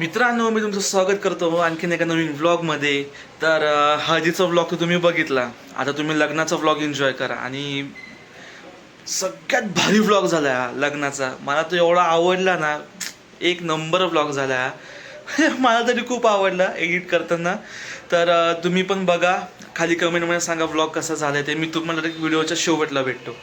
मित्रांनो मी तुमचं स्वागत करतो हो आणखीन एका नवीन व्लॉगमध्ये तर हळदीचा व्लॉग तर तुम्ही बघितला. आता तुम्ही लग्नाचा व्लॉग एन्जॉय करा. आणि सगळ्यात भारी व्लॉग झाला हा लग्नाचा. मला तो एवढा आवडला ना एक नंबर व्लॉग झाला हा. मला तरी खूप आवडला एडिट करताना. तर तुम्ही पण बघा. खाली कमेंटमध्ये सांगा व्लॉग कसा झाला ते. मी तुम्हाला व्हिडिओच्या शेवटला भेटतो.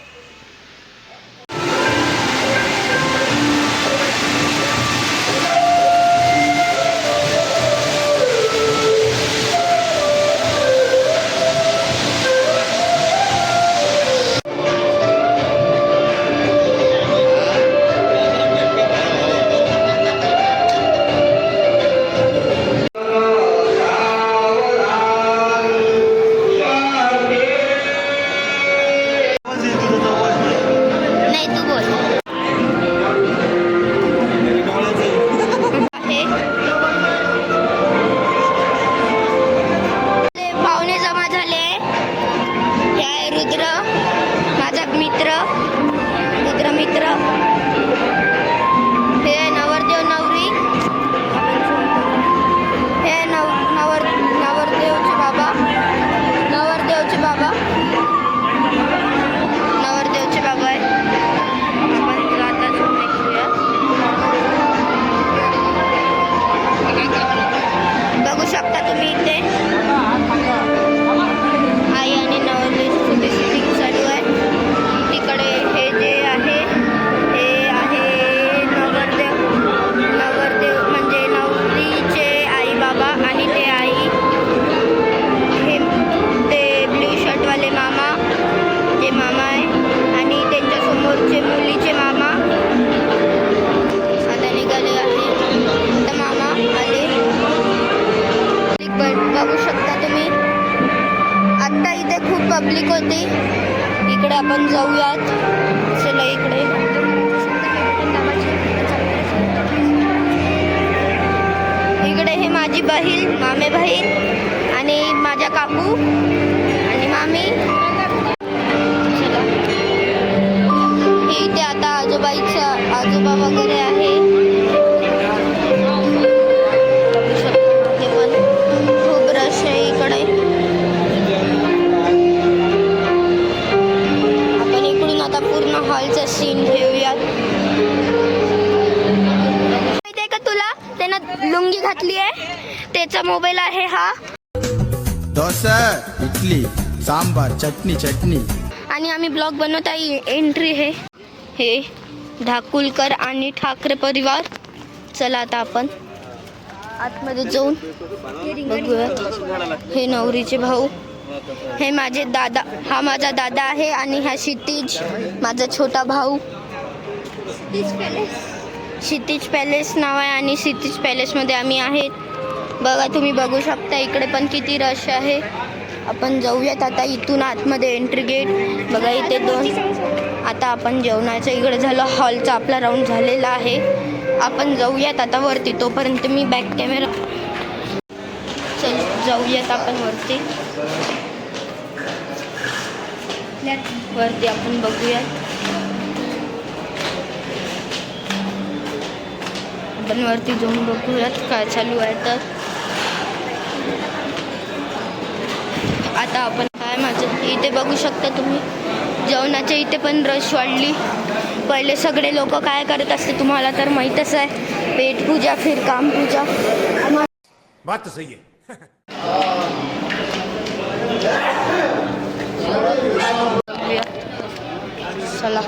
पब्लिक होती. इकडे आपण जाऊयात. चला इकडे. इकडे हे माझी बहीण मामे बहीण आणि माझ्या काकू. कितीचा मोबाईल आहे हा? डोसा इडली सांबार चटणी चटणी. आणि आम्ही ब्लॉग बनवत आहे एंट्री हे. हे ढाकुलकर आणि ठाकरे परिवार. चला आता आपण आतमध्ये जाऊन बघूया. हे नवरीचे भाऊ. हे माझे दादा हा माझा दादा आहे आणि हा क्षितिज माझा छोटा भाऊ. क्षितिज पॅलेस नाव आहे आणि क्षितिज पॅलेसमध्ये आम्ही आहेत. बघा तुम्ही बघू शकता इकडे पण किती रश आहे. आपण जाऊयात आता इथून आतमध्ये एंट्री गेट बघा इथे दोन आता आपण जेवणाच्या इकडे झालं. हॉलचा आपला राऊंड झालेला आहे. आपण जाऊयात आता वरती तोपर्यंत मी बॅक कॅमेरा चल जाऊयात आपण वरती. वरती आपण बघूयात. आपण वरती जाऊन बघूयात काय चालू आहे तर. आता आपण काय माझं इथे बघू शकता तुम्ही जेवणाच्या इथे पण रश वाढली. पहिले सगळे लोक काय करत असते तुम्हाला तर माहीतच आहे. पेट पूजा फिर काम पूजा. बात सही है चला.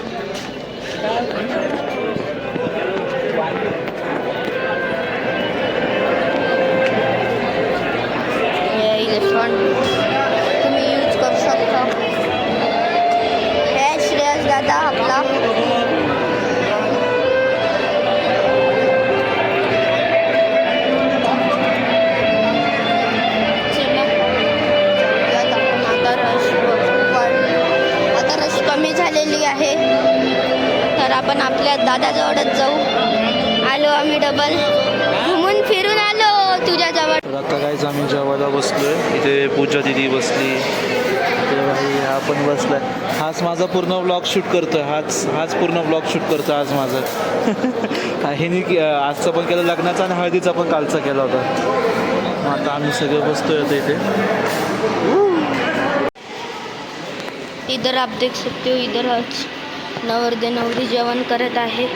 आपल्या दादाजवळच जाऊ. आलो आम्ही डबल घुमून फिरून आलो तुझ्याजवळ. तर आता काहीच आम्ही जेवायला बसलोय. इथे पूजा दिदी बसली. इथे भाई हा पण बसलाय. हाच माझा पूर्ण व्लॉग शूट करतोय. हाच हाच पूर्ण व्लॉग शूट करतोय आज माझा. ह्यानी की- आजचं पण केलं लग्नाचा आणि हळदीचा पण कालचा केला होता. मग आता आम्ही सगळे बसतोय आता इथे. इधर आप देख सकते हो इधर आज नवरदे नवरी जेवण करत आहे.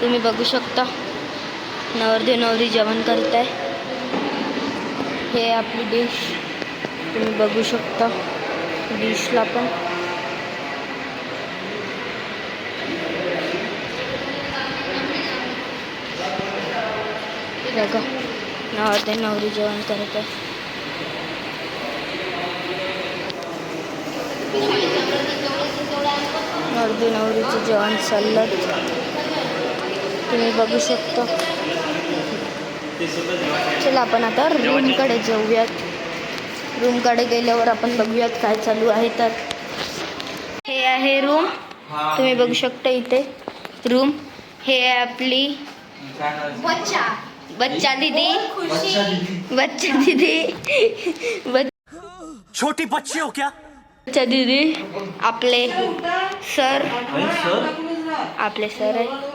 तुम्ही बघू शकता. नवरदे नवरी जेवण करत आहे हे आपली डिश तुम्ही बघू शकता. डिशला पण. बघा. नवरदे नवरी जेवण करत आहे. नवरदे नवरीचं जेवण चाललं तुम्ही बघू शकता. चला आपण आता रूमकडे जाऊयात. रूमकडे गेल्यावर आपण बघूयात काय चालू आहे तर. हे आहे रूम. तुम्ही बघू शकता इथे. रूम. हे आहे आपली बच्चा. दीदी. बच्चा दीदी. बच्चा छोटी बच्ची हो क्या? दीदी आपले सर. आपले सर आहे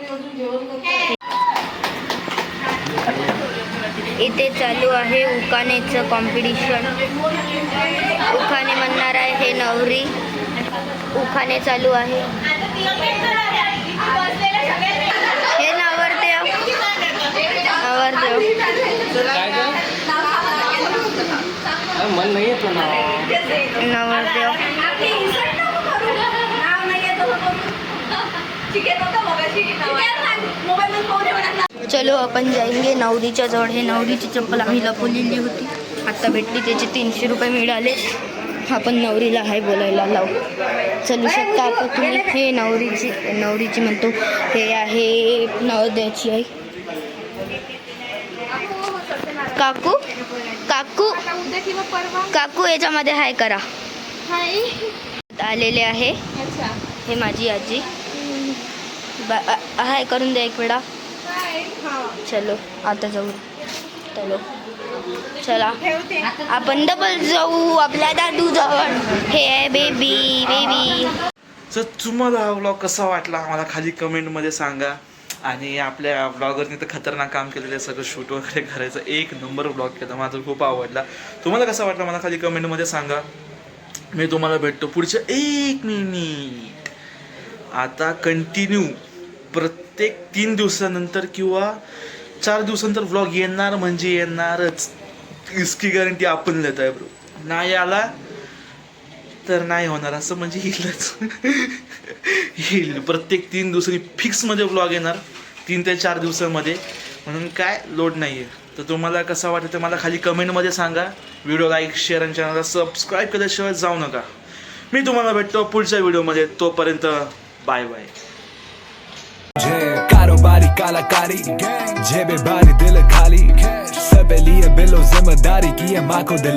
इथे चालू आहे उखाण्याचं कॉम्पिटिशन उखाणे म्हणणार आहे हे नवरी. उखाणे चालू आहे. हे नवरदेव नवरदेव नवरदेव चलो आपण जाएंगे नवरीच्या जवळ. हे नवरीची चप्पल आम्ही लपवलेली होती. आता भेटली त्याचे तीनशे रुपये मिळाले. आपण नवरीला हाय बोलायला लावू. चलू शकता आता तुम्ही? हे नवरीची नवरीची म्हणतो. हे आहे नवरदेवाची आई काकू? काकू? काकू याच्यामध्ये हाय करा. आलेले आहे. हे माझी आजी. हाय करून द्या एक वेळा. चलो आता जाऊ. चलो. चला. आपण डबल जाऊ आपल्या दादू जवळ हे बेबी बेबी सर तुम्हाला हा व्लॉग कसा वाटला? आम्हाला खाली कमेंटमध्ये सांगा. आणि आपल्या ब्लॉगरनी तर खतरनाक काम केलेलं आहे सगळं शूट वगैरे करायचं. एक नंबर ब्लॉग केला मला तर खूप आवडला. तुम्हाला कसा वाटला? मला खाली कमेंटमध्ये सांगा. मी तुम्हाला भेटतो पुढच्या एक मिनिट आता कंटिन्यू प्रत्येक तीन दिवसानंतर किंवा चार दिवसानंतर व्लॉग येणार म्हणजे येणारच. इसकी गॅरंटी आपण देत आहे ब्रो नाही आला तर नाही होणार असं म्हणजे येईलच. येईल. प्रत्येक तीन दिवसांनी फिक्समध्ये ब्लॉग येणार तीन ते चार दिवसांमध्ये. म्हणून काय लोड नाही आहे तर तुम्हाला कसं वाटतं ते मला खाली कमेंटमध्ये सांगा. व्हिडिओ लाईक शेअर आणि चॅनलला सबस्क्राईब केल्याशिवाय जाऊ नका. मी तुम्हाला भेटतो पुढच्या व्हिडिओमध्ये तोपर्यंत बाय बाय कलाकारी जेबे बारी दिल खाली सब लिए बिलो जिम्मेदारी की है माँ को दिल